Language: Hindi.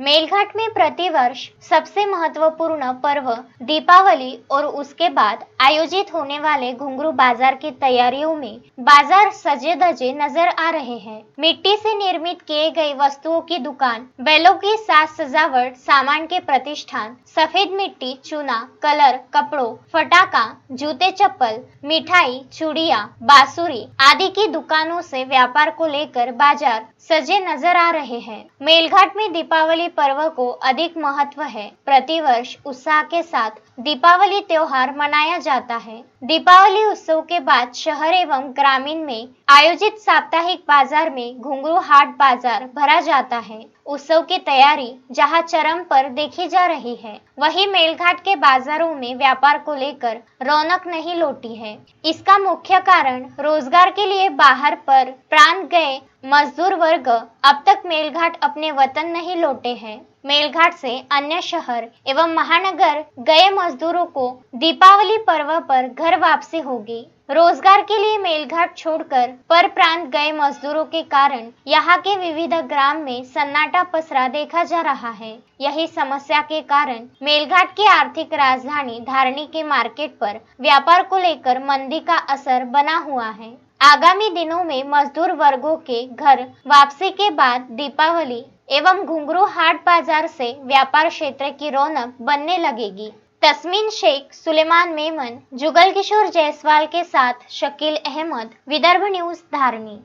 मेलघाट में प्रतिवर्ष सबसे महत्वपूर्ण पर्व दीपावली और उसके बाद आयोजित होने वाले घुंघरू बाज़ार की तैयारियों में बाज़ार सजे धजे नज़र आ रहे हैं। मिट्टी से निर्मित किए गए वस्तुओं की दुकान, बैलों की साज सजावट, सामान के प्रतिष्ठान, सफ़ेद मिट्टी, चूना, कलर, कपड़ों, फटाका, जूते, चप्पल, मिठाई, चूड़िया, बांसुरी आदि की दुकानों से व्यापार को लेकर बाज़ार सजे नज़र आ रहे हैं। मेलघाट में दीपावली पर्व को अधिक महत्व है। प्रतिवर्ष उत्साह के साथ दीपावली त्योहार मनाया जाता है। दीपावली उत्सव के बाद शहर एवं ग्रामीण में आयोजित साप्ताहिक बाज़ार में घुंघरू हाट बाज़ार भरा जाता है। उत्सव की तैयारी जहाँ चरम पर देखी जा रही है। वहीं मेलघाट के बाजारों में व्यापार को लेकर रौनक नहीं लौटी है। इसका मुख्य कारण रोज़गार के लिए बाहर पर प्रांत गए मजदूर वर्ग अब तक मेलघाट अपने वतन नहीं लौटे हैं। मेलघाट से अन्य शहर एवं महानगर गए मजदूरों को दीपावली पर्व पर घर वापसी होगी। रोज़गार के लिए मेलघाट छोड़कर पर प्रांत गए मजदूरों के कारण यहाँ के विविध ग्राम में सन्नाटा पसरा देखा जा रहा है। यही समस्या के कारण मेलघाट की आर्थिक राजधानी धारणी के मार्केट पर व्यापार को लेकर मंदी का असर बना हुआ है। आगामी दिनों में मजदूर वर्गों के घर वापसी के बाद दीपावली एवं घुंगरू हाट बाज़ार से व्यापार क्षेत्र की रौनक बनने लगेगी। तस्मीन शेख सुलेमान मेमन जुगल किशोर जायसवाल के साथ शकील अहमद, विदर्भ न्यूज़ धारणी।